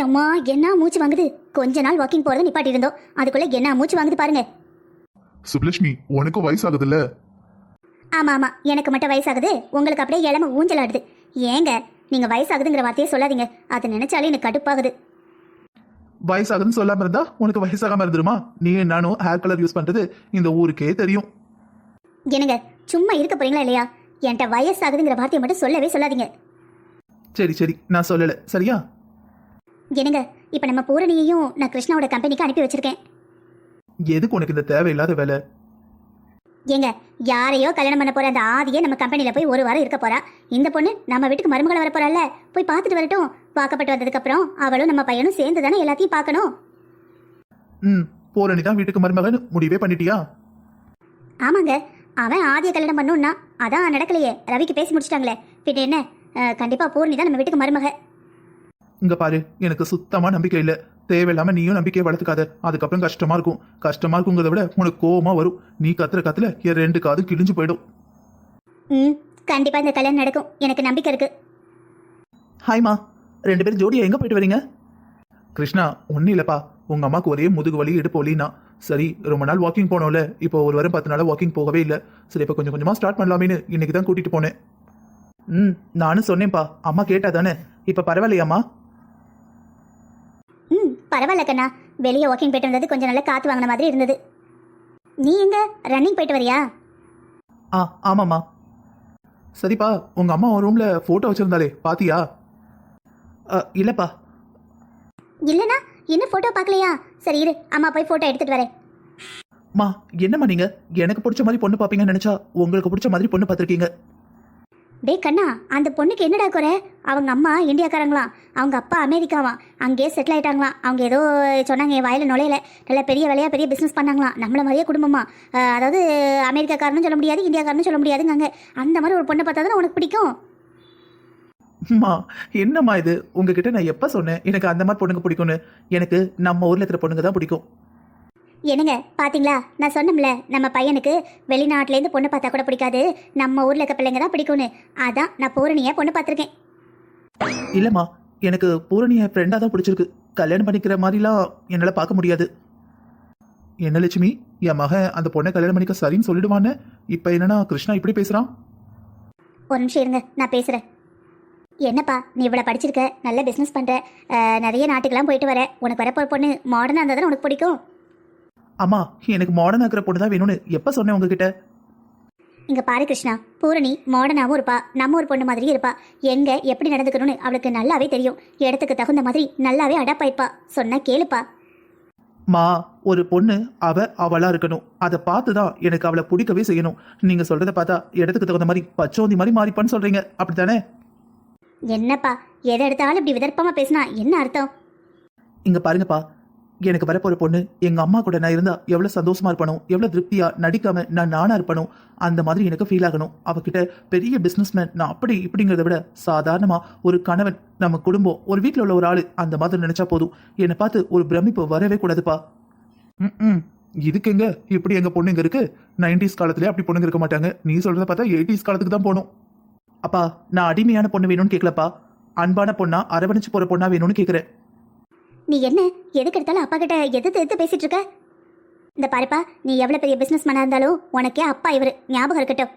அம்மா என்ன மூச்சு வாங்குது? கொஞ்ச நாள் வாக்கிங் போறதை நிப்பாட்டி இருந்தோம் அதுக்குள்ள என்ன மூச்சு வாங்குது பாருங்க. சுப்லட்சுமி உனக்கும் வயசாகுதுல்ல? ஆமா ஆமா. எனக்கு மட்டும் வயசாகுது. உங்களுக்கு அப்படியே இளம ஊஞ்சல் ஆடுது ஏங்க நீங்க வயசாகுதுங்கிற வார்த்தையே சொல்லாதீங்க. அது நினைச்சாலே எனக்கு கடுப்பாகுது. வயசாகுதுன்னு சொல்லாம இருந்தா உனக்கு வயசாகாம இருந்துருமா? நீ நானும் ஹேர் கலர் யூஸ் பண்றது இந்த ஊருக்கே தெரியும். என்னங்க சும்மா இருக்க போறீங்களா இல்லையா? என்கிட்ட வயசாகுதுங்கிற வார்த்தையை மட்டும் சொல்லவே சொல்லாதீங்க. சரி சரி. நான் சொல்லல. சரியா? என்னங்க இப்ப நம்ம பூரணியையும் நான் கிருஷ்ணாவோட கம்பெனிக்கு அனுப்பி வச்சிருக்கேன். எதுக்கு உனக்கு இந்த தேவையில்லாத வேலை? ஏங்க யாரையோ கல்யாணம் பண்ண போற அந்த ஆதியே நம்ம கம்பெனில போய் ஒரு வாரம் இருக்க போறா. இந்த பொண்ணு நம்ம வீட்டுக்கு மருமகளை வர போய் பார்த்துட்டு வரட்டும். பார்க்கப்பட்டு வந்ததுக்கு அப்புறம் அவளும் நம்ம பையனும் சேர்ந்து தானே எல்லாத்தையும் பார்க்கணும். ம் பூரணி தான் வீட்டுக்கு மருமகன் முடிவே பண்ணிட்டியா? ஆமாங்க அவன் ஆதிய கல்யாணம் பண்ணுன்னா அதான் நடக்கலையே. ரவிக்கு பேசி முடிச்சிட்டாங்களே. பின்ன என்ன? அஹ், கண்டிப்பா பூர்ணி தான் நம்ம வீட்டுக்கு மருமக. இங்க பாரு எனக்கு சுத்தமா நம்பிக்கை இல்ல. தேவையில்லாம நீயும் நம்பிக்கையை வளர்த்துக்காத. அதுக்கப்புறம் கஷ்டமா இருக்கும். கஷ்டமா இருக்குங்கிறத விட உனக்கு கோவமா வரும். நீ கத்துற கத்துல என் ரெண்டு காதும் கிழிஞ்சு போயிடும். ம் கண்டிப்பா இந்த கல்யாணம் நடக்கும். எனக்கு நம்பிக்கை இருக்கு. ஹாய்மா ரெண்டு பேரும் ஜோடியா எங்க போயிட்டு வரீங்க? கிருஷ்ணா ஒன்னும் இல்லப்பா. உங்க அம்மாக்கு ஒரே முதுகு வலி இடுப்பு வலினா சரி ரொம்ப நாள் வாக்கிங் போனோம்ல. இப்போ ஒரு வாரம் பத்து நாளா வாக்கிங் போகவே இல்லை. சரி இப்போ கொஞ்சம் கொஞ்சமா ஸ்டார்ட் பண்ணலாமேன்னு இன்னைக்கு தான் கூட்டிட்டு போனேன். ம் நானும் சொன்னேன்ப்பா. அம்மா கேட்டா தானே. இப்போ பரவாயில்லையாம்மா பரவாயில்ல கண்ணா. வெளியே வாக்கிங் போயிட்டு வந்தது கொஞ்சம் நல்லா காத்து வாங்கின மாதிரி இருந்தது. நீ எங்க? ரன்னிங் போயிட்டு வரியா? ஆ ஆமாம்மா. சரிப்பா உங்க அம்மா ஒரு ரூம்ல போட்டோ வச்சிருந்தாலே பாத்தியா? இல்லப்பா. இல்லனா இன்னும் போட்டோ பார்க்கலையா? சரி இரு அம்மா போய் போட்டோ எடுத்துட்டு வரேன். மா என்னம்மா நீங்க? எனக்கு பிடிச்ச மாதிரி பொண்ணு பாப்பீங்கன்னு நினைச்சா உங்களுக்கு பிடிச்ச மாதிரி பொண்ணு பார்த்துருக்கீங்க. டேய் கண்ணா அந்த பொண்ணுக்கு என்னடா குறை? அவங்க அம்மா இந்தியாக்காரங்களாம். அவங்க அப்பா அமெரிக்காவாம். அங்கேயே செட்டில் ஆயிட்டாங்களாம். அவங்க ஏதோ சொன்னாங்க என் வாயில் நுழையில. நல்ல பெரிய வேலையாக பெரிய பிஸ்னஸ் பண்ணாங்களாம். நம்மள மாதிரியே குடும்பமா. அதாவது அமெரிக்காக்காரனும் சொல்ல முடியாது இந்தியாக்காரனும் சொல்ல முடியாதுங்க அந்த மாதிரி ஒரு பொண்ணை பார்த்தா தான் உனக்கு பிடிக்கும்? அம்மா என்னம்மா இது? உங்ககிட்ட நான் எப்போ சொன்னேன் எனக்கு அந்த மாதிரி பொண்ணுங்க பிடிக்கும்னு? எனக்கு நம்ம ஊரில் இருக்கிற பொண்ணுங்க தான் பிடிக்கும். என்னங்க பாத்தீங்களா? நான் சொன்னோம்ல நம்ம பையனுக்கு வெளிநாட்டிலேருந்து பொண்ணு பார்த்தா கூட பிடிக்காது. நம்ம ஊர்ல இருக்க பிள்ளைங்க தான் பிடிக்கும்னு. அதான் நான் பூரணியை பொண்ணு பார்த்துருக்கேன். இல்லம்மா எனக்கு பூரணிய ஃப்ரெண்டா தான் பிடிச்சிருக்கு. கல்யாணம் பண்ணிக்கிற மாதிரிலாம் என்னால பார்க்க முடியாது. என்ன லட்சுமி என் மகன் அந்த பொண்ணை கல்யாணம் பண்ணிக்க சரின்னு சொல்லிடுவான்னு இப்ப என்னன்னா கிருஷ்ணா இப்படி பேசுறான்? ஒரு நிமிஷம் இருங்க நான் பேசுகிறேன் என்னப்பா நீ இவ்வளோ படிச்சிருக்க நல்ல பிஸ்னஸ் பண்ணுற நிறைய நாட்டுக்கெல்லாம் போயிட்டு வர. உனக்கு வரப்போ பொண்ணு மாடர்னாக இருந்தால் தானே உனக்கு பிடிக்கும்? அம்மா எனக்கு மாடர்ன் ஆக்கிற பொண்ணு தான் வேணும்னு எப்ப சொன்னேன் உங்ககிட்ட? இங்கே பாரு கிருஷ்ணா பூரணி மாடர்னாகவும் இருப்பா நம்ம ஒரு பொண்ணு மாதிரி இருப்பா. எங்கே எப்படி நடந்துக்கணும்னு அவளுக்கு நல்லாவே தெரியும். இடத்துக்கு தகுந்த மாதிரி நல்லாவே அடாப்ட் ஆயிப்பா. சொன்னா கேளுப்பா. மா ஒரு பொண்ணு அவ அவளா இருக்கணும். அதை பார்த்து தான் எனக்கு அவளை பிடிக்கவே செய்யணும். நீங்க சொல்றத பார்த்தா இடத்துக்கு தகுந்த மாதிரி பச்சோந்தி மாதிரி மாறிப்பான்னு சொல்றீங்க. அப்படித்தானே? என்னப்பா எதை எடுத்தாலும் இப்படி விதர்ப்பமாக பேசினா என்ன அர்த்தம்? இங்க பாருங்கப்பா எனக்கு வரப்போற பொண்ணு எங்க அம்மா கூட நான் இருந்தா எவ்வளவு சந்தோஷமா இருப்பணும் எவ்வளவு திருப்தியா நடிக்காம நான் நானா இருப்பணும் அந்த மாதிரி எனக்கு ஃபீல் ஆகணும். அவகிட்ட பெரிய பிசினஸ்மேன் நான் அப்படி இப்படிங்கிறத விட சாதாரணமா ஒரு கணவன் நம்ம குடும்பம் ஒரு வீட்டில் உள்ள ஒரு ஆளு அந்த மாதிரி நினைச்சா போதும். என்னை பார்த்து ஒரு பிரமிப்பு வரவே கூடாதுப்பா. ம் இதுக்கு எங்க? இப்படி எங்க பொண்ணுங்க இருக்கு? நைன்டிஸ் காலத்திலே அப்படி பொண்ணுங்க இருக்க மாட்டாங்க. நீ சொல்றத பார்த்தா எயிட்டிஸ் காலத்துக்கு தான் போகணும் அப்பா நான் அடிமையான பொண்ணு வேணும்னு கேட்கலப்பா அன்பான பொண்ணா அரவணைச்சு போற பொண்ணா வேணும்னு கேட்கிறேன் நீ என்ன? எதுக்கு எடுத்தாலும் அப்பா கிட்ட எதிர்த்து எதிர்த்து பேசிட்டு இருக்க? இந்த பாருப்பா நீ எவ்வளோ பெரிய பிஸ்னஸ் மேனாக இருந்தாலும் உனக்கே அப்பா இவர் ஞாபகம் இருக்கட்டும்.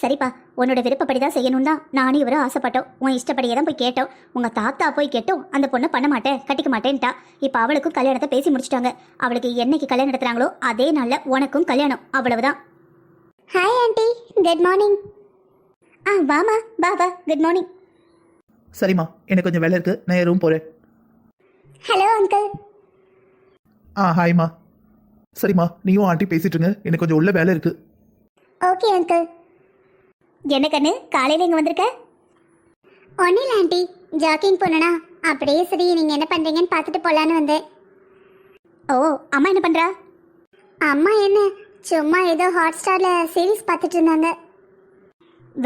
சரிப்பா உன்னோட விருப்பப்படி தான் செய்யணும் தான் நானும் இவரும் ஆசைப்பட்டோம். உன் இஷ்டப்படியே தான் போய் கேட்டோம். உங்கள் தாத்தா போய் கேட்டோம் அந்த பொண்ணு பண்ண மாட்டேன் கட்டிக்க மாட்டேன்ட்டா. இப்போ அவளுக்கும் கல்யாணத்தை பேசி முடிச்சிட்டாங்க. அவளுக்கு என்னைக்கு கல்யாணம் நடத்துறாங்களோ அதே நாளில் உனக்கும் கல்யாணம். அவ்வளவுதான். ஹாய் ஆண்டி குட் மார்னிங் ஆ வாமா வா வா. குட் மார்னிங் சரிம்மா எனக்கு கொஞ்சம் வேலை இருக்கு. நான் ரூம் போறேன். ஹலோ அங்கிள் ஆ ஹாய்மா சரிம்மா நீயும் ஆண்டி பேசிட்டு இருங்க. எனக்கு கொஞ்சம் உள்ள வேலை இருக்கு. ஓகே அங்கிள் என்ன கண்ணு? காலையில் இங்கே வந்திருக்க? ஒன்றும் இல்லை ஆண்டி. ஜாக்கிங் போனனா? அப்படியே சரி நீங்கள் என்ன பண்ணுறீங்கன்னு பார்த்துட்டு போகலான்னு வந்தேன். ஓ அம்மா என்ன பண்ணுறா அம்மா என்ன? சும்மா ஏதோ ஹாட் ஸ்டாரில் சீரிஸ் பார்த்துட்டு இருந்தாங்க.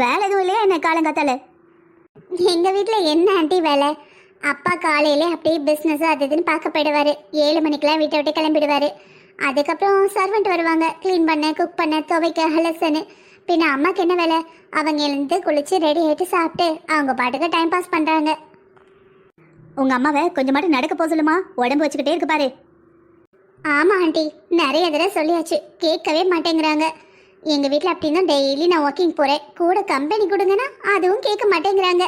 வேலை எதுவும் இல்லையா என்ன காலங்காத்தால? எங்கள் வீட்டில் என்ன ஆண்டி வேலை? அப்பா காலையில அப்படியே பிஸ்னஸ் அது இதுன்னு பார்க்க போயிடுவார். ஏழு மணிக்கெலாம் வீட்டை விட்டு கிளம்பிடுவார். அதுக்கப்புறம் சர்வெண்ட் வருவாங்க. க்ளீன் பண்ண குக் பண்ண துவைக்க ஹலசனு பின்ன அம்மாக்கு என்ன வேலை? அவங்க எழுந்து குளிச்சு ரெடி ஆகிட்டு சாப்பிட்டு அவங்க பாட்டுக்கு டைம் பாஸ் பண்ணுறாங்க உங்கள் அம்மாவை கொஞ்சம் மட்டும் நடக்க போக சொல்லுமா? உடம்பு வச்சுக்கிட்டே இருக்கு பாரு. ஆமாம் ஆண்டி. நிறைய தடவை சொல்லியாச்சு. கேட்கவே மாட்டேங்கிறாங்க. எங்கள் வீட்டில் அப்படின்னா டெய்லி நான் ஒர்க்கிங் போகிறேன் கூட கம்பெனி கொடுங்கன்னா அதுவும் கேட்க மாட்டேங்கிறாங்க.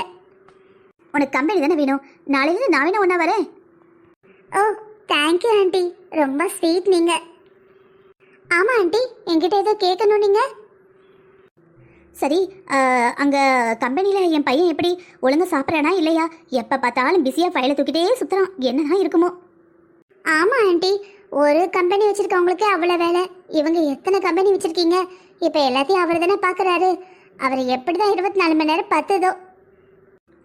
உனக்கு கம்பெனி தானே வேணும்? நாளையிலிருந்து நான் வேணா ஒன்றா வரேன். ஓ தேங்க்யூ ஆண்டி ரொம்ப ஸ்வீட் நீங்க. ஆமா ஆண்டி என்கிட்ட ஏதோ கேட்கணும் நீங்க? சரி அங்க கம்பெனில என் பையன் எப்படி ஒழுங்கா சாப்பிட்றானா இல்லையா? எப்ப பார்த்தாலும் பிஸியா ஃபைலை தூக்கிட்டே சுத்துறான். என்னதான் இருக்குமோ. ஆமா ஆண்டி ஒரு கம்பெனி வச்சிருக்கவங்களுக்கு அவ்வளோ வேலை. இவங்க எத்தனை கம்பெனி வச்சிருக்கீங்க? இப்போ எல்லாத்தையும் அவர் தானே பார்க்குறாரு அவர் எப்படி தான் இருபத்தி நாலு மணி நேரம் பத்துதோ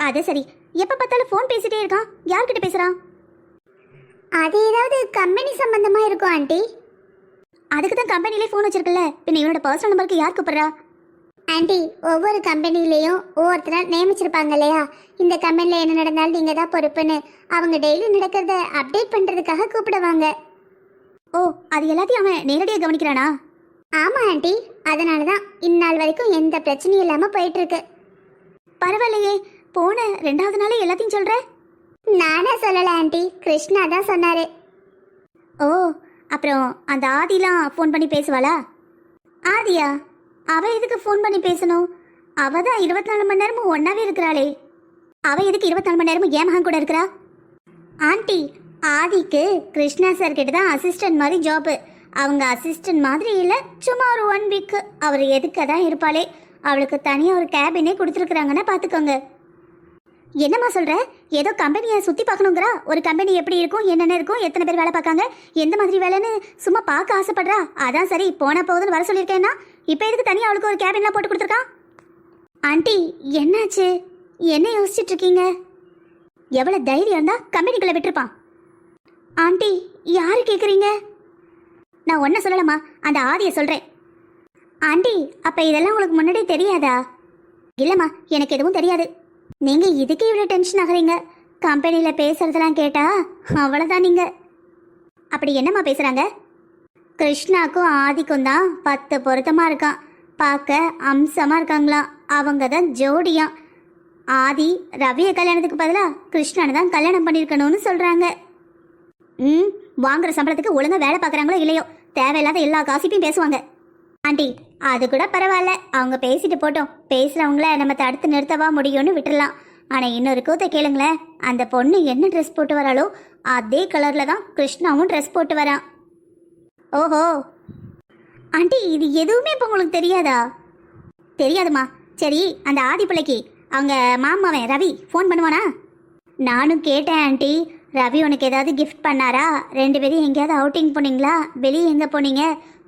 அது சரி. எப்போ பார்த்தாலும் ஃபோன் பேசிட்டே இருக்கான். யார்கிட்ட பேசுகிறான் அது ஏதாவது கம்பெனி சம்பந்தமா இருக்கும் ஆண்டி. அதுக்கு தான் கம்பெனிலே ஃபோன் வச்சிருக்கல பின்ன இவனோட பர்சனல் நம்பருக்கு யார் கூப்பிடுறா? ஆண்டி ஒவ்வொரு கம்பெனிலையும் ஒவ்வொருத்தரை நியமிச்சிருப்பாங்க இல்லையா? இந்த கம்பெனியில் என்ன நடந்தாலும் நீங்கள் தான் பொறுப்புன்னு அவங்க டெய்லி நடக்கிறத அப்டேட் பண்ணுறதுக்காக கூப்பிடுவாங்க. ஓ அது எல்லாத்தையும் அவன் நேரடியாக கவனிக்கிறானா? ஆமாம் ஆண்டி. அதனால தான் இந்நாள் வரைக்கும் எந்த பிரச்சனையும் இல்லாமல் போயிட்டு இருக்கு. பரவாயில்லையே. போன ரெண்டாவது நாளே எல்லாத்தையும் சொல்ற? நானே சொல்லல ஆண்டி. கிருஷ்ணா தான் சொன்னாரு. ஓ அப்புறம் அந்த ஆதிலாம் ஃபோன் பண்ணி பேசுவாளா? ஆதியா அவ எதுக்கு ஃபோன் பண்ணி பேசணும்? அவ தான் இருபத்தி நாலு மணி நேரமும் ஒன்னாவே இருக்கிறாளே. அவ எதுக்கு இருபத்தி நாலு மணி நேரமும் ஏன் மகன் கூட இருக்கிறா? ஆண்டி ஆதிக்கு கிருஷ்ணா சார் கிட்ட தான் அசிஸ்டன்ட் மாதிரி ஜாப்பு அவங்க அசிஸ்டன்ட் மாதிரி இல்லை சும்மா ஒரு ஒன் வீக்கு அவர் எதுக்க தான் இருப்பாளே? அவளுக்கு தனியாக ஒரு கேபினே கொடுத்துருக்குறாங்கன்னா பார்த்துக்கோங்க என்னம்மா சொல்ற? ஏதோ கம்பெனியை சுற்றி பார்க்கணுங்கிறா? ஒரு கம்பெனி எப்படி இருக்கும் என்னென்ன இருக்கும் எத்தனை பேர் வேலை பார்க்காங்க எந்த மாதிரி வேலைன்னு சும்மா பார்க்க ஆசைப்படுறா? அதான் சரி போன போகுதுன்னு வர சொல்லியிருக்கேன்னா இப்போ எதுக்கு தனியாக அவளுக்கு ஒரு கேபின்லாம் போட்டு கொடுத்துருக்கான் ஆண்டி என்னாச்சு? என்ன யோசிச்சுட்டு இருக்கீங்க? எவ்வளோ தைரியம் இருந்தா கம்பெனிக்குள்ள விட்டுருப்பான். ஆண்டி யாரு கேட்குறீங்க நான் ஒன்றை சொல்லலாமா அந்த ஆதியை சொல்கிறேன் ஆண்டி அப்போ இதெல்லாம் உங்களுக்கு முன்னாடியே தெரியாதா? இல்லைம்மா எனக்கு எதுவும் தெரியாது. நீங்க இதுக்கு இவ்வளவு டென்ஷன் ஆகுறீங்க? கம்பெனியில் பேசுறதெல்லாம் கேட்டா அவ்வளவுதான் நீங்க. அப்படி என்னம்மா பேசுறாங்க? கிருஷ்ணாக்கும் ஆதிக்கும் தான் பத்து பொருத்தமா இருக்கான். பார்க்க அம்சமா இருக்காங்களாம். அவங்க தான் ஜோடியாம் ஆதி ரவியை கல்யாணத்துக்கு பதிலாக கிருஷ்ணனை தான் கல்யாணம் பண்ணியிருக்கணும்னு சொல்கிறாங்க ம் வாங்குற சம்பளத்துக்கு ஒழுங்கா வேலை பார்க்குறாங்களோ இல்லையோ? தேவையில்லாத எல்லா காசிப்பையும் பேசுவாங்க. ஆண்டி அது கூட பரவாயில்ல. அவங்க பேசிட்டு போட்டோம். பேசுகிறவங்கள நம்ம தடுத்து நிறுத்தவா முடியும்னு விட்டுடலாம் ஆனால் இன்னொரு கூத்த கேளுங்களேன். அந்த பொண்ணு என்ன ட்ரெஸ் போட்டு வராளோ அதே கலரில் தான் கிருஷ்ணாவும் ட்ரெஸ் போட்டு வரான் ஓஹோ. ஆண்டி இது எதுவுமே இப்போ உங்களுக்கு தெரியாதா? தெரியாதுமா சரி அந்த ஆதி பிள்ளைக்கு அவங்க மாமாவன் ரவி ஃபோன் பண்ணுவானா? நானும் கேட்டேன் ஆண்டி. ரவி உனக்கு ஏதாவது கிஃப்ட் பண்ணாரா? ரெண்டு பேரும் எங்கேயாவது அவுட்டிங் போனீங்களா? வெளியே எங்கே போனீங்க?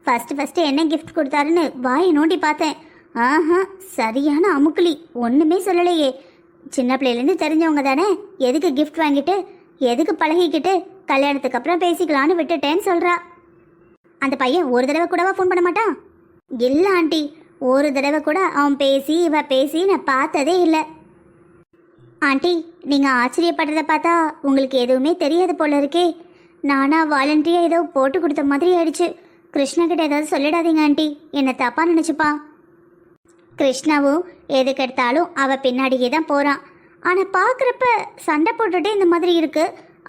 ஃபஸ்ட்டு ஃபஸ்ட்டு என்ன கிஃப்ட் கொடுத்தாருன்னு வாயை நோண்டி பார்த்தேன். ஆஹா சரியான அமுக்குலி. ஒன்றுமே சொல்லலையே. சின்ன பிள்ளையிலேருந்து தெரிஞ்சவங்க தானே? எதுக்கு கிஃப்ட் வாங்கிட்டு எதுக்கு பழகிக்கிட்டு கல்யாணத்துக்கு அப்புறம் பேசிக்கலான்னு விட்டுட்டேன்னு சொல்கிறா அந்த பையன் ஒரு தடவை கூடவா ஃபோன் பண்ண மாட்டான்? இல்லை ஆண்டி. ஒரு தடவை கூட அவன் பேசி இவ பேசி நான் பார்த்ததே இல்லை. ஆண்டி நீங்கள் ஆச்சரியப்படுறத பார்த்தா உங்களுக்கு எதுவுமே தெரியாது போல இருக்கே. நானாக வாலண்டியாக ஏதோ போட்டு கொடுத்த மாதிரி ஆயிடுச்சு. கிருஷ்ணா கிட்ட ஏதாவது சொல்லிடாதீங்க ஆண்டி. என்னை தப்பா நினைச்சுப்பான் கிருஷ்ணாவும் எதுக்கு எடுத்தாலும் அவ பின்னாடியே தான் போறான் ஆனா பார்க்குறப்ப சண்டை போட்டுட்டே இந்த மாதிரி இருக்கு.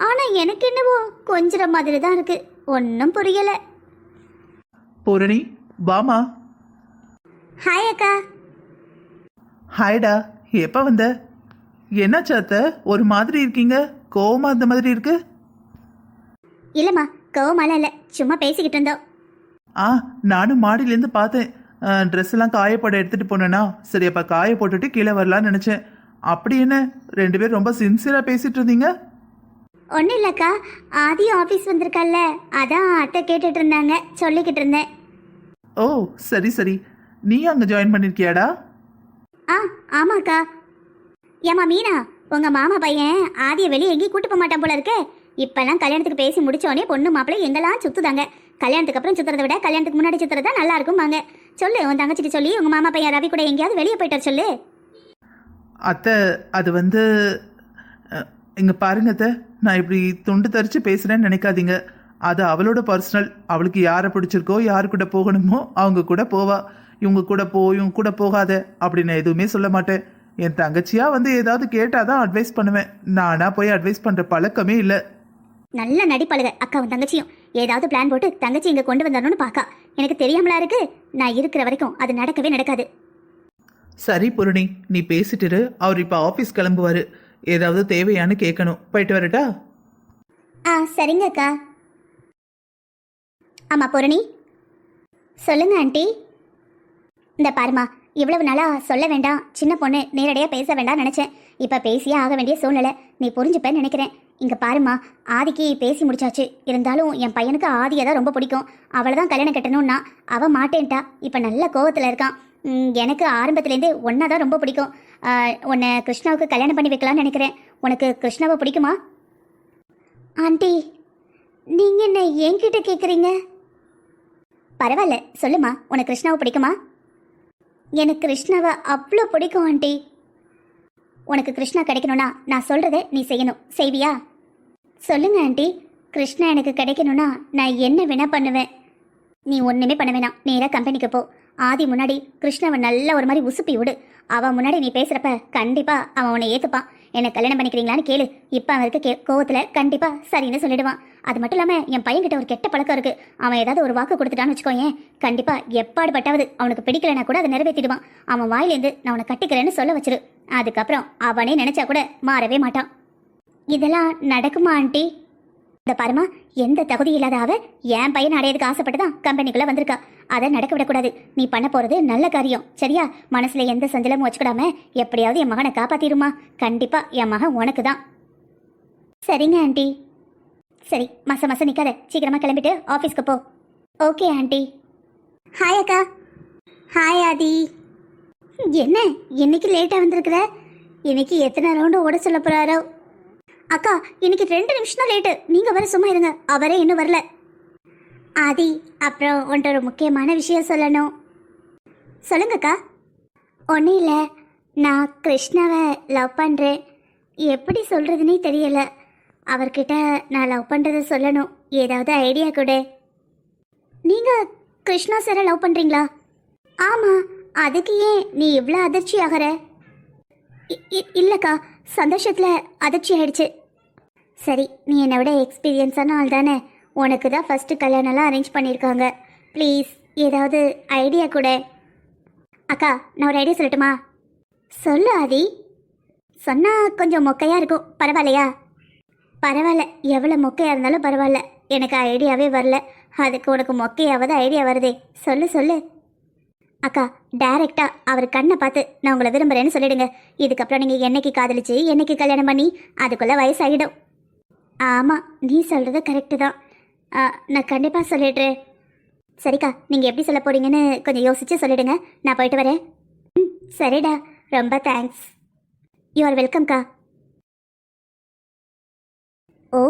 ஆனா எனக்கு என்னவோ கொஞ்சிற மாதிரி தான் இருக்கு. ஒன்றும் புரியலை. பூரணி வாமா. ஹாய் அக்கா. ஹாய்டா எப்போ வந்த? என்னாச்சு அத்தை? ஒரு மாதிரி இருக்கீங்க? கோவமா அந்த மாதிரி இருக்கு? இல்லைம்மா கோவமாலாம் இல்லை. சும்மா பேசிக்கிட்டு இருந்தோம். ஆ நானும் மாடியிலேருந்து பார்த்தேன். ட்ரெஸ் எல்லாம் காயப்போட எடுத்துட்டு போனேனா? சரி அப்ப காய போட்டுட்டு கீழே வரலாம்னு நினைச்சேன். அப்படி என்ன? ரெண்டு பேரும் ரொம்ப சின்சியரா பேசிட்டு இருந்தீங்க? ஒன்றும் இல்லைக்கா. ஆதி ஆஃபீஸ் வந்திருக்கல்ல. அதான் அத்தை கேட்டுட்டு இருந்தாங்க. சொல்லிக்கிட்டு இருந்தேன். ஓ சரி சரி. நீ அங்க ஜாயின் பண்ணிருக்கியாடா? ஆ ஆமாக்கா. ஏம்மா மீனா உங்கள் மாமா பையன் ஆதியை வெளியே எங்கேயும் கூட்டு போக மாட்டான் போல இருக்கே. இப்பெல்லாம் கல்யாணத்துக்கு பேசி முடிச்சோடனே பொண்ணு மாப்பிள்ளை எங்கெல்லாம் சுத்துதாங்க. கல்யாணத்துக்கு அப்புறம் சுத்துறதை விட கல்யாணத்துக்கு முன்னாடி சுத்துறது தான் நல்லா இருக்கும்பாங்க. சொல்லு உன் தங்கச்சிட்டு சொல்லி உங்கள் மாமா பையன் ரவி கூட எங்கேயாவது வெளியே போயிட்டார் சொல்லு. அத்தை அது வந்து இங்க பாருங்க அத்தை நான் இப்படி துண்டு தரிச்சு பேசுறேன்னு நினைக்காதீங்க. அது அவளோட பர்சனல் அவளுக்கு யாரை பிடிச்சிருக்கோ யார் கூட போகணுமோ அவங்க கூட போவா. இவங்க கூட போ இவங்க கூட போகாத அப்படி நான் எதுவுமே சொல்ல மாட்டேன். என் தங்கச்சியா வந்து ஏதாவது கேட்டாதான் அட்வைஸ் பண்ணுவேன். நானா போய் அட்வைஸ் பண்ற பழக்கமே இல்லை. நல்ல நடிப்பாளுக அக்காவும் தங்கச்சியும். ஏதாவது பிளான் போட்டு தங்கச்சி இங்க கொண்டு வந்தரணும்னு பாக்கா. எனக்கு தெரியாமலா இருக்கு? நான் இருக்கிற வரைக்கும் அது நடக்கவே நடக்காது. சரி பூரணி நீ பேசிட்டு இரு. அவர் இப்ப ஆபீஸ் கிளம்புவாரு. ஏதாவது தேவையான்னு கேட்கணும் போயிட்டு வரட்டா? ஆ சரிங்க அக்கா. ஆமா பூரணி. சொல்லுங்க ஆண்டி. இந்த பாருமா இவ்வளவு நாளா சொல்ல வேண்டாம். சின்ன பொண்ணு நேரடியா பேச வேண்டாம் நினைச்சேன். இப்ப பேசியே ஆக வேண்டிய சூழ்நிலை. நீ புரிஞ்சுப்பேன்னு நினைக்கிறேன். இங்கே பாருமா ஆதிக்கு பேசி முடிச்சாச்சு. இருந்தாலும் என் பையனுக்கு ஆதியை தான் ரொம்ப பிடிக்கும். அவளை தான் கல்யாணம் கட்டணும்னா அவள் மாட்டேன்ட்டா. இப்போ நல்ல கோவத்தில் இருக்கான். எனக்கு ஆரம்பத்துலேருந்தே ஒன்றா தான் ரொம்ப பிடிக்கும். உன்னை கிருஷ்ணாவுக்கு கல்யாணம் பண்ணி வைக்கலாம்னு நினைக்கிறேன். உனக்கு கிருஷ்ணாவை பிடிக்குமா? ஆண்டி நீங்கள் என்ன என்கிட்ட கேட்குறீங்க பரவாயில்ல சொல்லுமா உனக்கு கிருஷ்ணாவை பிடிக்குமா? எனக்கு கிருஷ்ணாவை அவ்வளோ பிடிக்கும் ஆண்டி. உனக்கு கிருஷ்ணா கிடைக்கணும்னா நான் சொல்கிறத நீ செய்யணும். செய்வியா? சொல்லுங்க ஆண்டி. கிருஷ்ணா எனக்கு கிடைக்கணும்னா நான் என்ன வேணா பண்ணுவேன். நீ ஒன்றுமே பண்ண வேணாம். நேராக கம்பெனிக்கு போ. ஆதி முன்னாடி கிருஷ்ணாவை நல்ல ஒரு மாதிரி உசுப்பி விடு. அவன் முன்னாடி நீ பேசுகிறப்ப கண்டிப்பாக அவன் உன்னை ஏற்றுப்பான் என்ன கல்யாணம் பண்ணிக்கிறீங்களான்னு கேளு. இப்போ அவன் இருக்க கே கோவத்தில் கண்டிப்பாக சரின்னு சொல்லிடுவான். அது மட்டும் இல்லாமல் என் பையன்கிட்ட ஒரு கெட்ட பழக்கம் இருக்குது அவன் ஏதாவது ஒரு வாக்கு கொடுத்துட்டான்னு வச்சுக்கோங்க கண்டிப்பாக எப்பாடு பட்டாவது அவனுக்கு பிடிக்கலனா கூட அதை நிறைவேற்றிடுவான். அவன் வாயிலேருந்து நான் உன்னை கட்டிக்கிறேன்னு சொல்ல வச்சிரு. அதுக்கப்புறம் அவனே நினச்சா கூட மாறவே மாட்டான். இதெல்லாம் நடக்குமா ஆண்டி? இந்த பாருமா எந்த தகுதி இல்லாத அவ என் பையன் அடையதுக்கு ஆசைப்பட்டு தான் கம்பெனிக்குள்ள வந்திருக்கா. அதை நடக்க விடக்கூடாது. நீ பண்ண போறது நல்ல காரியம். சரியா? மனசுல எந்த சஞ்சலமும் வச்சுக்கிடாம எப்படியாவது என் மகனை காப்பாத்திருமா கண்டிப்பா என் மகன் உனக்கு தான் சரிங்க ஆண்டி. சரி மச மச நிக்காத. சீக்கிரமா கிளம்பிட்டு ஆபீஸ்க்கு போ. Okay aunty. ஹாய் அக்கா. ஹாய் ஆதி. என்ன? இன்னைக்கு லேட்டா வந்திருக்கிற? இன்னைக்கு எத்தனை ரவுண்டு ஓட சொல்ல போறாரோ? அக்கா இன்னைக்கு ரெண்டு நிமிஷம் தான் லேட்டு நீங்க வர சும்மா இருங்க. அவரே இன்னும் வரல. ஆதி அப்புறம் உன்ட்ட ஒரு முக்கியமான விஷயம் சொல்லணும். சொல்லுங்கக்கா ஒன்றும் இல்லை. நான் கிருஷ்ணாவை லவ் பண்ணுறேன் எப்படி சொல்கிறதுனே தெரியல. அவர்கிட்ட நான் லவ் பண்ணுறத சொல்லணும். ஏதாவது ஐடியா கூட. நீங்கள் கிருஷ்ணா சாரை லவ் பண்ணுறீங்களா ஆமாம் அதுக்கு ஏன் நீ இவ்வளோ அதிர்ச்சி ஆகிற இ- இ- இல்லைக்கா. சந்தோஷத்தில் அதிர்ச்சி ஆயிடுச்சு. சரி நீ என்னை விட எக்ஸ்பீரியன்ஸான ஆள் தானே. உனக்கு தான் ஃபஸ்ட்டு கல்யாணம்லாம் அரேஞ்ச் பண்ணியிருக்காங்க. ப்ளீஸ் ஏதாவது ஐடியா கூட. அக்கா நான் ஒரு ஐடியா சொல்லட்டுமா? சொல்லு ஆதி. சொன்னால் கொஞ்சம் மொக்கையாக இருக்கும். பரவாயில்லையா? பரவாயில்ல. எவ்வளோ மொக்கையாக இருந்தாலும் பரவாயில்ல. எனக்கு ஐடியாவே வரல. அதுக்கு உனக்கு மொக்கையாவது ஐடியா வருதே. சொல்லு சொல்லு. அக்கா டைரெக்டாக அவர் கண்ணை பார்த்து நான் உங்களை விரும்புகிறேன்னு சொல்லிடுங்க. இதுக்கப்புறம் நீங்கள் என்னைக்கு காதலிச்சு என்னைக்கு கல்யாணம் பண்ணி அதுக்குள்ளே வயசாகிடும் ஆமா நீ சொல்றது கரெக்டு தான். நான் கண்டிப்பா சொல்லிடுறேன். சரிக்கா நீங்க எப்படி சொல்ல போறீங்கன்னு கொஞ்சம் யோசிச்சு சொல்லிடுங்க. நான் போயிட்டு வரேன். ம் சரிடா. ரொம்ப தேங்க்ஸ் யூ ஆர் வெல்கம்க்கா ஓ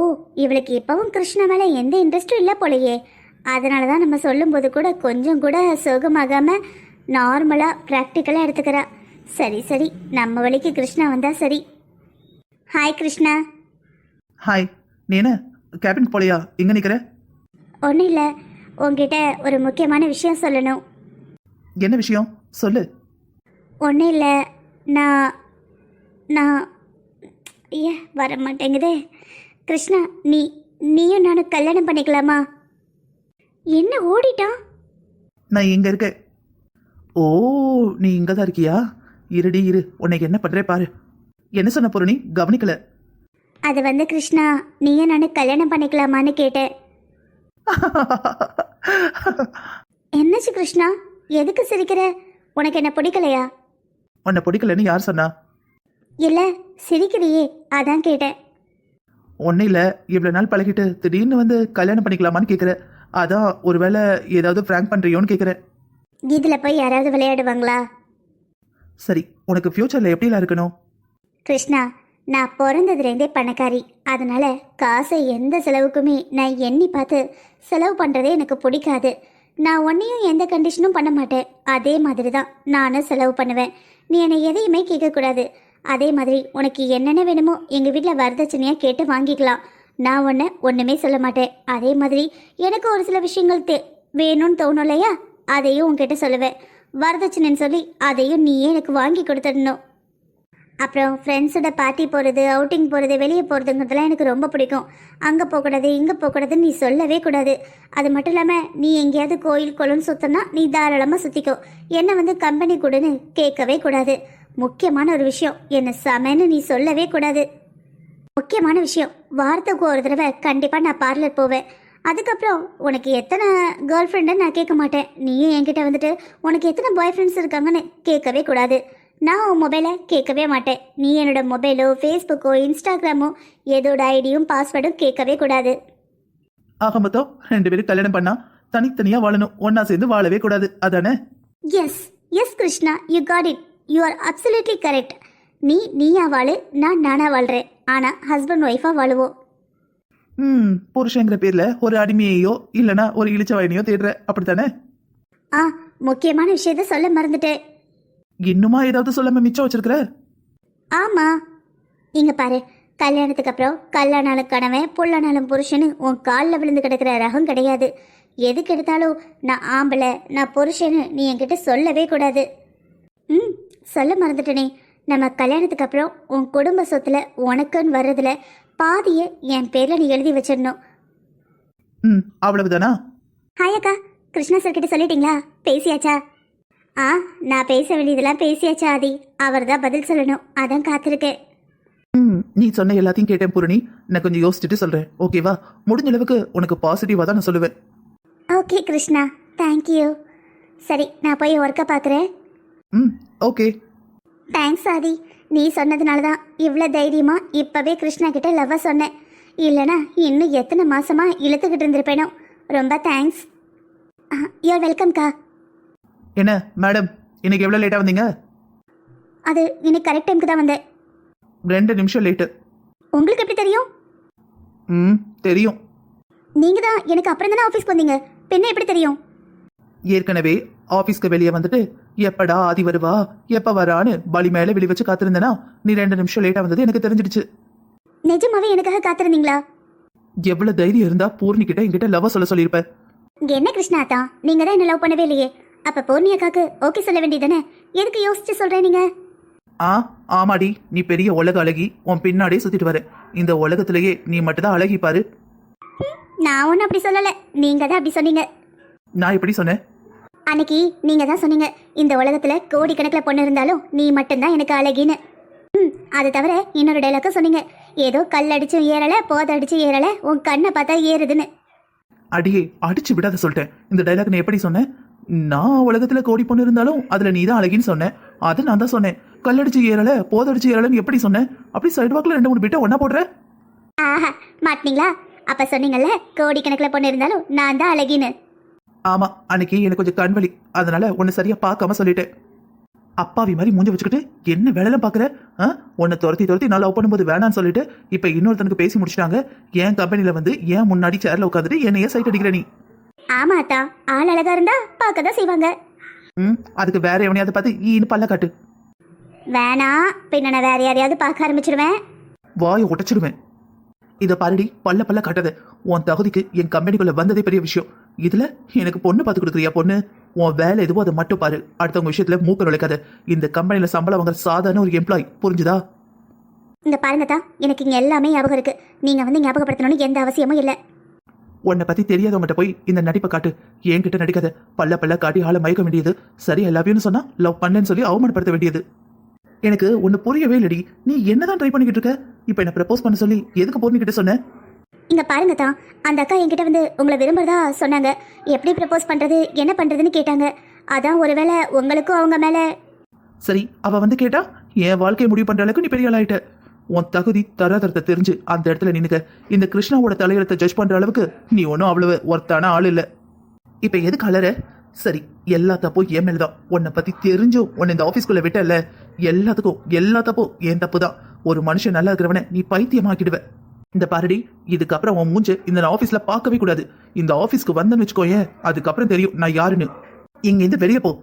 இவளுக்கு இப்பவும் கிருஷ்ணா மேல எந்த இன்ட்ரெஸ்டும் இல்லை போலையே. அதனால தான் நம்ம சொல்லும்போது கூட கொஞ்சம் கூட சோகமாகாம நார்மலாக ப்ராக்டிக்கலாக எடுத்துக்கிறா. சரி சரி. நம்ம வழிக்கு கிருஷ்ணா வந்தா சரி. ஹாய் கிருஷ்ணா. ஹாய் நீ என்ன கேபின் போலையா? எங்க நிக்கிற? ஒன்றும் இல்லை உங்ககிட்ட ஒரு முக்கியமான விஷயம் சொல்லணும். என்ன விஷயம்? சொல்லு. ஒன்றும் இல்லை நான் நான் ஏ வர மாட்டேங்குதே கிருஷ்ணா நீ நீயும் நானும் கல்யாணம் பண்ணிக்கலாமா? என்ன ஓடிட்டான்? நான் எங்க இருக்கேன். ஓ நீ இங்க தான் இருக்கியா? இருடி இரு. உன்னைக்கு என்ன பண்றே பாரு. என்ன சொன்ன பொருணி கவனிக்கல. அது வந்து கிருஷ்ணா நீயும் நானும் கல்யாணம் பண்ணிக்கலாமான்னு கேட்டேன். என்னாச்சு கிருஷ்ணா? எதுக்கு சிரிக்கிற? உனக்கு என்ன பிடிக்கலையா? உன்னை பிடிக்கலன்னு யார் சொன்னா? இல்ல சிரிக்கிறியே அதான் கேட்டேன். ஒன்னும் இல்ல இவ்வளவு நாள் பழகிட்டு திடீர்னு வந்து கல்யாணம் பண்ணிக்கலாமான்னு கேக்குற அதான் ஒருவேளை ஏதாவது பிராங்க் பண்றியோன்னு கேக்குறேன். இதுல போய் யாராவது விளையாடுவாங்களா? சரி உனக்கு ஃபியூச்சர்ல எப்படிலாம் இருக்கணும்? கிருஷ்ணா நான் பிறந்ததுலேருந்தே பணக்காரி. அதனால் காசை எந்த செலவுக்குமே நான் எண்ணி பார்த்து செலவு பண்ணுறதே எனக்கு பிடிக்காது. நான் ஒன்றையும் எந்த கண்டிஷனும் பண்ண மாட்டேன். அதே மாதிரி தான் நானும் செலவு பண்ணுவேன். நீ என்னை எதையுமே கேட்கக்கூடாது. அதே மாதிரி உனக்கு என்னென்ன வேணுமோ எங்கள் வீட்டில் வரதட்சணையாக கேட்டு வாங்கிக்கலாம். நான் ஒன்று ஒன்றுமே சொல்ல மாட்டேன். அதே மாதிரி எனக்கு ஒரு சில விஷயங்கள் தே வேணும்னு தோணும் இல்லையா? அதையும் உன்கிட்ட சொல்லுவேன். வரதட்சணைன்னு சொல்லி அதையும் நீயே எனக்கு வாங்கி கொடுத்துடணும். அப்புறம் ஃப்ரெண்ட்ஸோட பார்ட்டி போகிறது அவுட்டிங் போகிறது வெளியே போகிறதுங்கிறதுலாம் எனக்கு ரொம்ப பிடிக்கும். அங்கே போகக்கூடாது இங்கே போகக்கூடாதுன்னு நீ சொல்லவே கூடாது. அது மட்டும் இல்லாமல் நீ எங்கேயாவது கோயில் குளம்னு சுற்றினா நீ தாராளமாக சுற்றிக்கோ என்னை வந்து கம்பெனி கொடுன்னு கேட்கவே கூடாது. முக்கியமான ஒரு விஷயம் என்னை சமைன்னு நீ சொல்லவே கூடாது. முக்கியமான விஷயம் வாரத்துக்கு ஒரு தடவை கண்டிப்பாக நான் பார்லர் போவேன். அதுக்கப்புறம் உனக்கு எத்தனை கேர்ள் ஃப்ரெண்டுன்னு நான் கேட்க மாட்டேன். நீயும் என்கிட்ட வந்துட்டு உனக்கு எத்தனை பாய் ஃப்ரெண்ட்ஸ் இருக்காங்கன்னு கேட்கவே கூடாது. நான் உன் மொபைலை கேட்கவே மாட்டேன். நீ என்னோட மொபைலோ ஃபேஸ்புக்கோ இன்ஸ்டாகிராமோ எதோட ஐடியும் பாஸ்வேர்டும் கேட்கவே கூடாது. ஆக மொத்தம் ரெண்டு பேரும் கல்யாணம் பண்ணா தனித்தனியா வாழணும். ஒன்னா சேர்ந்து வாழவே கூடாது. அதானே? Yes yes Krishna you got it you are absolutely correct நீ நீயா வாழு நான் நானா வாழ்றேன். ஆனால் ஹஸ்பண்ட் ஒய்ஃபாக வாழுவோம் ம் புருஷங்கிற பேர்ல ஒரு அடிமையையோ இல்லனா ஒரு இழிச்ச வயனையோ தேடுற. அப்படித்தானே? ஆ முக்கியமான விஷயத்த சொல்ல மறந்துட்டேன். இன்னுமா ஏதாவது சொல்லாம மிச்சம் வச்சிருக்கிற? ஆமா. இங்க பாரு கல்யாணத்துக்கு அப்புறம் கல்யாணாலும் கணவன் புள்ளனாலும் புருஷனு உன் காலில் விழுந்து கிடக்கிற ரகம் கிடையாது. எதுக்கு எடுத்தாலும் நான் ஆம்பளை நான் புருஷனு நீ என்கிட்ட சொல்லவே கூடாது. ம் சொல்ல மறந்துட்டனே. நம்ம கல்யாணத்துக்கு அப்புறம் உன் குடும்ப சொத்துல உனக்குன்னு வர்றதுல பாதியை என் பேர்ல நீ எழுதி வச்சிடணும். ம் அவ்வளவுதானா? ஹாய் அக்கா கிருஷ்ணா சார் கிட்ட சொல்லிட்டீங்களா? பேசியாச்சா? ஆ நான் பேச வேண்டியதெல்லாம் பேசியாச்சா ஆதி. அவர் தான் பதில் சொல்லணும். அதான் காத்திருக்கேன் ம் நீ சொன்ன எல்லாத்தையும் கேட்டேன் பூரணி. நான் கொஞ்சம் யோசிச்சுட்டு சொல்றேன். ஓகேவா முடிஞ்ச அளவுக்கு உனக்கு பாசிட்டிவா தான் நான் சொல்லுவேன். ஓகே கிருஷ்ணா. தேங்க்யூ சரி நான் போய் ஒர்க்கை பார்க்குறேன் ம் ஓகே தேங்க்ஸ் ஆதி. நீ சொன்னதுனால தான் இவ்வளோ தைரியமா இப்போவே கிருஷ்ணா கிட்ட லவ்வை சொன்னேன். இல்லைனா இன்னும் எத்தனை மாசமா இழுத்துக்கிட்டு இருந்திருப்பேனோ. ரொம்ப தேங்க்ஸ் யூஆர் வெல்கம்க்கா என்ன மேடம் இன்னைக்கு எவ்வளோ லேட்டாக வந்தீங்க? அது இன்னைக்கு கரெக்ட் டைமுக்கு தான் வந்தேன். ரெண்டு நிமிஷம் லேட்டு உங்களுக்கு எப்படி தெரியும்? ம் தெரியும். நீங்கள் தான் எனக்கு அப்புறம் தானே ஆஃபீஸ்க்கு வந்தீங்க. பின்ன எப்படி தெரியும்? ஏற்கனவே ஆஃபீஸ்க்கு வெளியே வந்துட்டு எப்படா ஆதி வருவா எப்ப வரான்னு பலி மேலே விழி வச்சு காத்திருந்தேனா நீ ரெண்டு நிமிஷம் லேட்டா வந்தது எனக்கு தெரிஞ்சிடுச்சு. நிஜமாவே எனக்காக காத்திருந்தீங்களா? எவ்வளவு தைரியம் இருந்தா பூர்ணி கிட்ட என்கிட்ட லவ் சொல்ல சொல்லியிருப்ப. இங்க என்ன கிருஷ்ணா தான் நீங்க தான் என்ன லவ் பண்ணவே இல்லையே. அப்ப பூர்ணி அக்காக்கு ஓகே சொல்ல வேண்டியதானே எதுக்கு யோசிச்சு சொல்றேன் நீங்க? ஆ ஆமாடி. நீ பெரிய உலக அழகி உன் பின்னாடியே சுத்திட்டு வர இந்த உலகத்திலேயே நீ மட்டும்தான் அழகி பாரு. நான் ஒன்றும் அப்படி சொல்லல. நீங்க தான் அப்படி சொன்னீங்க. நான் எப்படி சொன்னேன்? அன்னைக்கு நீங்க தான் சொன்னீங்க இந்த உலகத்துல கோடிக்கணக்கில் பொண்ணு இருந்தாலும் நீ மட்டும்தான் எனக்கு அழகின்னு. ம் அது தவிர இன்னொரு டைலாக்கும் சொன்னீங்க. ஏதோ கல் அடிச்சும் ஏறல போத அடிச்சும் ஏறல உன் கண்ணை பார்த்தா ஏறுதுன்னு. அடியே அடிச்சு விடாத சொல்லிட்டேன். இந்த டைலாக் நான் எப்படி சொன்னேன்? நான் உலகத்துல கோடி பொண்ணு இருந்தாலும் அதுல நீ தான் அழகின்னு சொன்னேன் அதை நான் தான் சொன்னேன். கல்லடிச்சு ஏறல போதடிச்சு ஏறலன்னு எப்படி சொன்னேன்? அப்படி சைடு வாக்கில் ரெண்டு மூணு பிட்ட ஒன்னா போடுற? ஆஹா மாட்டினீங்களா? அப்ப சொன்னீங்கல்ல கோடிக்கணக்கில் பொண்ணு இருந்தாலும் நான் தான் அழகின்னு. ஆமா அன்னைக்கு எனக்கு கொஞ்சம் கண்வலி. அதனால உன்னை சரியா பார்க்காம சொல்லிட்டேன். அப்பாவி மாதிரி மூஞ்சி வச்சுக்கிட்டு என்ன வேலைலாம் பாக்குற ஆ? உன்னை துரத்தி துரத்தி நான் லவ் பண்ணும்போது வேணான்னு சொல்லிட்டு இப்ப இன்னொருத்தனுக்கு பேசி முடிச்சிட்டாங்க. என் கம்பெனில வந்து ஏன் முன்னாடி சேர்ல உட்காந்துட்டு என்னையே சைட் அடிக்கிற நீ. ஆமா அத்தா ஆள் அழகா இருந்தா பார்க்க தான் செய்வாங்க. ம் அதுக்கு வேற எவனையாவது பார்த்து ஈன்னு பல்ல காட்டு. வேணாம் பின்ன நான் வேற யாரையாவது பார்க்க ஆரம்பிச்சிடுவேன் வாயை உடைச்சிடுவேன். இதை பாருடி பல்ல பல்ல காட்டாத. உன் தகுதிக்கு என் கம்பெனிக்குள்ள வந்ததே பெரிய விஷயம். இதுல எனக்கு பொண்ணு பார்த்து கொடுக்குறியா பொண்ணு? உன் வேலை எதுவோ அதை மட்டும் பாரு. அடுத்தவங்க விஷயத்துல மூக்க நுழைக்காத. இந்த கம்பெனில சம்பளம் வாங்குற சாதாரண ஒரு எம்ப்ளாய் புரிஞ்சுதா? இந்த பாருங்க தான் எனக்கு இங்க எல்லாமே ஞாபகம் இருக்கு. நீங்க வந்து ஞாபகப்படுத்தணும்னு எந்த அவசியமும் இல்லை. உன்னை பத்தி தெரியாதவங்ககிட்ட போய் இந்த நடிப்பை காட்டு. என்கிட்ட நடிக்காத. பல்ல பல்ல காட்டி ஆளை மயக்க வேண்டியது. சரி எல்லாவையும் சொன்னா லவ் பண்ணேன்னு சொல்லி அவமானப்படுத்த வேண்டியது. எனக்கு ஒன்னு புரியவே இல்லடி. நீ என்னதான் ட்ரை பண்ணிக்கிட்டு இருக்க? இப்ப என்ன ப்ரப்போஸ் பண்ண சொல்லி எதுக்கு பூர்ணி கிட்ட சொன்ன? இங்க பாருங்க தான் அந்த அக்கா என்கிட்ட வந்து உங்களை விரும்புறதா சொன்னாங்க. எப்படி ப்ரப்போஸ் பண்றது என்ன பண்றதுன்னு கேட்டாங்க. அதான் ஒருவேளை உங்களுக்கும் அவங்க மேல சரி அவ வந்து கேட்டா என் வாழ்க்கையை முடிவு பண்ற அளவுக்கு நீ பெரிய ஆளாயிட்ட. உன் தகுதி தராதரத்தை தெரிஞ்சு அந்த இடத்துல நின்னுக்க. இந்த கிருஷ்ணாவோட தலையெழுத்தை ஜட்ஜ் பண்ற அளவுக்கு நீ ஒன்றும் அவ்வளவு ஒர்த்தான ஆள் இல்லை. இப்ப எதுக்கு அலற? சரி எல்லா தப்பும் என் மேலதான். உன்னை பத்தி தெரிஞ்சும் உன்னை இந்த ஆபீஸ்க்குள்ள விட்டல எல்லாத்துக்கும் எல்லா தப்பும் என் தப்பு தான் ஒரு மனுஷன் நல்லா இருக்கிறவன நீ பைத்தியமாக்கிடுவ. இந்த பாரடி இதுக்கப்புறம் உன் மூஞ்ச இந்த நான் ஆபீஸ்ல பார்க்கவே கூடாது. இந்த ஆபீஸ்க்கு வந்தேன்னு வச்சுக்கோயே அதுக்கப்புறம் தெரியும் நான் யாருன்னு. இங்க இருந்து வெளியே போ.